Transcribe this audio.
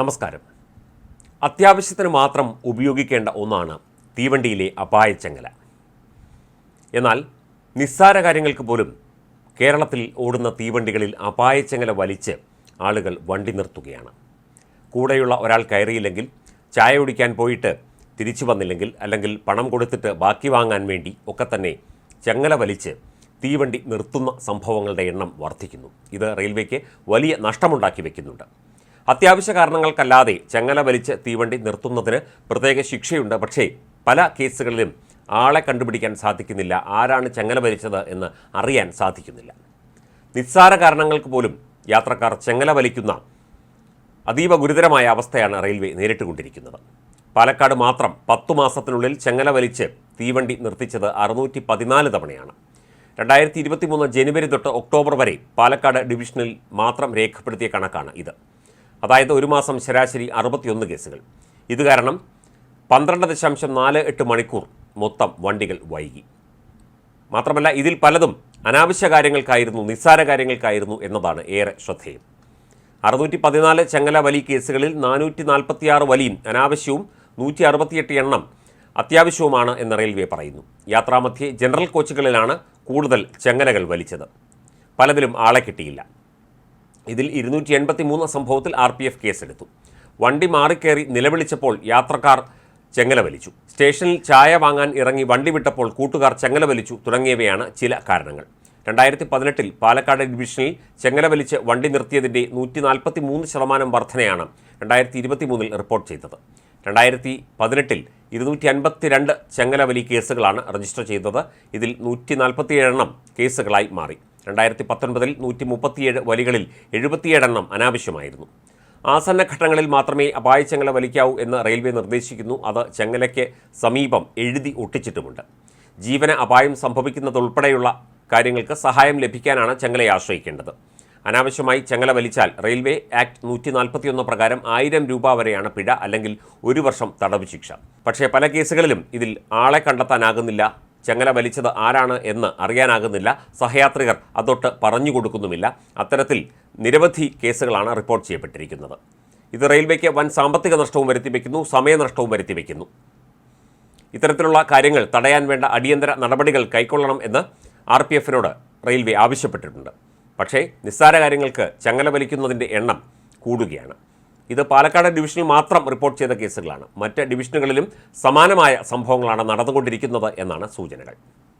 നമസ്കാരം. അത്യാവശ്യത്തിന് മാത്രം ഉപയോഗിക്കേണ്ട ഒന്നാണ് തീവണ്ടിയിലെ അപായച്ചങ്ങല എന്നാൽ നിസ്സാര കാര്യങ്ങൾക്ക് പോലും കേരളത്തിൽ ഓടുന്ന തീവണ്ടികളിൽ അപായച്ചങ്ങല വലിച്ച് ആളുകൾ വണ്ടി നിർത്തുകയാണ്. കൂടെയുള്ള ഒരാൾ കയറിയില്ലെങ്കിൽ ചായ കുടിക്കാൻ പോയിട്ട് തിരിച്ചു വന്നില്ലെങ്കിൽ അല്ലെങ്കിൽ പണം കൊടുത്തിട്ട് ബാക്കി വാങ്ങാൻ വേണ്ടി ഒക്കെ തന്നെ ചങ്ങല വലിച്ച് തീവണ്ടി നിർത്തുന്ന സംഭവങ്ങളുടെ എണ്ണം വർദ്ധിക്കുന്നു. ഇത് റെയിൽവേക്ക് വലിയ നഷ്ടമുണ്ടാക്കി വെക്കുന്നുണ്ട്. അത്യാവശ്യ കാരണങ്ങൾക്കല്ലാതെ ചങ്ങല വലിച്ച് തീവണ്ടി നിർത്തുന്നതിന് പ്രത്യേക ശിക്ഷയുണ്ട്. പക്ഷേ പല കേസുകളിലും ആളെ കണ്ടുപിടിക്കാൻ സാധിക്കുന്നില്ല. ആരാണ് ചങ്ങല വലിച്ചത് എന്ന് അറിയാൻ സാധിക്കുന്നില്ല. നിസ്സാര കാരണങ്ങൾക്ക് പോലും യാത്രക്കാർ ചങ്ങല വലിക്കുന്ന അതീവ ഗുരുതരമായ അവസ്ഥയാണ് റെയിൽവേ നേരിട്ടുകൊണ്ടിരിക്കുന്നത്. പാലക്കാട് മാത്രം പത്തു മാസത്തിനുള്ളിൽ ചെങ്ങല വലിച്ച് തീവണ്ടി നിർത്തിച്ചത് അറുന്നൂറ്റി പതിനാല് തവണയാണ്. രണ്ടായിരത്തി ഇരുപത്തി മൂന്ന് ജനുവരി തൊട്ട് ഒക്ടോബർ വരെ പാലക്കാട് ഡിവിഷനിൽ മാത്രം രേഖപ്പെടുത്തിയ കണക്കാണ് ഇത്. അതായത് ഒരു മാസം ശരാശരി അറുപത്തിയൊന്ന് കേസുകൾ. ഇത് കാരണം പന്ത്രണ്ട് ദശാംശം നാല് എട്ട് മണിക്കൂർ മൊത്തം വണ്ടികൾ വൈകി. മാത്രമല്ല ഇതിൽ പലതും അനാവശ്യ കാര്യങ്ങൾക്കായിരുന്നു നിസ്സാര കാര്യങ്ങൾക്കായിരുന്നു എന്നതാണ് ഏറെ ശ്രദ്ധേയം. അറുന്നൂറ്റി പതിനാല് ചങ്ങല വലി കേസുകളിൽ നാനൂറ്റി നാൽപ്പത്തിയാറ് വലിയും അനാവശ്യവും നൂറ്റി അറുപത്തിയെട്ട് എണ്ണം അത്യാവശ്യവുമാണ് എന്ന് റെയിൽവേ പറയുന്നു. യാത്രാമധ്യേ ജനറൽ കോച്ചുകളിലാണ് കൂടുതൽ ചങ്ങലകൾ വലിച്ചത്. പലതിലും ആളെ കിട്ടിയില്ല. ഇതിൽ ഇരുന്നൂറ്റി എൺപത്തി മൂന്ന് സംഭവത്തിൽ ആർ പി എഫ് കേസെടുത്തു. വണ്ടി മാറിക്കയറി നിലവിളിച്ചപ്പോൾ യാത്രക്കാർ ചെങ്ങല വലിച്ചു സ്റ്റേഷനിൽ ചായ വാങ്ങാൻ ഇറങ്ങി വണ്ടി വിട്ടപ്പോൾ കൂട്ടുകാർ ചെങ്ങല വലിച്ചു തുടങ്ങിയവയാണ് ചില കാരണങ്ങൾ. രണ്ടായിരത്തി പതിനെട്ടിൽ പാലക്കാട് ഡിവിഷനിൽ ചെങ്ങല വലിച്ച് വണ്ടി നിർത്തിയതിന്റെ നൂറ്റി നാൽപ്പത്തി മൂന്ന് ശതമാനം വർധനയാണ് രണ്ടായിരത്തി ഇരുപത്തി മൂന്നിൽ റിപ്പോർട്ട് ചെയ്തത്. രണ്ടായിരത്തി പതിനെട്ടിൽ ഇരുന്നൂറ്റി അൻപത്തി രണ്ട് ചെങ്ങലവലി കേസുകളാണ് രജിസ്റ്റർ ചെയ്തത്. ഇതിൽ നൂറ്റി നാൽപ്പത്തിയേഴ് എണ്ണം കേസുകളായി മാറി. രണ്ടായിരത്തി പത്തൊൻപതിൽ നൂറ്റി മുപ്പത്തിയേഴ് വലികളിൽ എഴുപത്തിയേഴെണ്ണം അനാവശ്യമായിരുന്നു. ആസന്ന ഘട്ടങ്ങളിൽ മാത്രമേ അപായ ചെങ്ങല വലിക്കാവൂ എന്ന് റെയിൽവേ നിർദ്ദേശിക്കുന്നു. അത് ചെങ്ങലയ്ക്ക് സമീപം എഴുതി ഒട്ടിച്ചിട്ടുമുണ്ട്. ജീവന അപായം സംഭവിക്കുന്നതുൾപ്പെടെയുള്ള കാര്യങ്ങൾക്ക് സഹായം ലഭിക്കാനാണ് ചെങ്ങലയെ ആശ്രയിക്കേണ്ടത്. അനാവശ്യമായി ചെങ്ങല വലിച്ചാൽ റെയിൽവേ ആക്ട് നൂറ്റി നാൽപ്പത്തിയൊന്ന് പ്രകാരം ആയിരം രൂപ വരെയാണ് പിഴ അല്ലെങ്കിൽ ഒരു വർഷം തടവ് ശിക്ഷ പക്ഷേ പല കേസുകളിലും ഇതിൽ ആളെ കണ്ടെത്താനാകുന്നില്ല. ചെങ്ങല വലിച്ചത് ആരാണ് എന്ന് അറിയാനാകുന്നില്ല. സഹയാത്രികർ അതൊട്ട് പറഞ്ഞു കൊടുക്കുന്നുമില്ല. അത്തരത്തിൽ നിരവധി കേസുകളാണ് റിപ്പോർട്ട് ചെയ്യപ്പെട്ടിരിക്കുന്നത്. ഇത് റെയിൽവേക്ക് വൻ സാമ്പത്തിക നഷ്ടവും വരുത്തിവെക്കുന്നു സമയനഷ്ടവും വരുത്തിവെക്കുന്നു. ഇത്തരത്തിലുള്ള കാര്യങ്ങൾ തടയാൻ വേണ്ട അടിയന്തര നടപടികൾ കൈക്കൊള്ളണം എന്ന് ആർ പി എഫിനോട് റെയിൽവേ ആവശ്യപ്പെട്ടിട്ടുണ്ട്. പക്ഷേ നിസ്സാര കാര്യങ്ങൾക്ക് ചങ്ങല വലിക്കുന്നതിന്റെ എണ്ണം കൂടുകയാണ്. ഇത് പാലക്കാട് ഡിവിഷനിൽ മാത്രം റിപ്പോർട്ട് ചെയ്ത കേസുകളാണ്. മറ്റ് ഡിവിഷനുകളിലും സമാനമായ സംഭവങ്ങളാണ് നടന്നുകൊണ്ടിരിക്കുന്നത് എന്നാണ് സൂചനകൾ.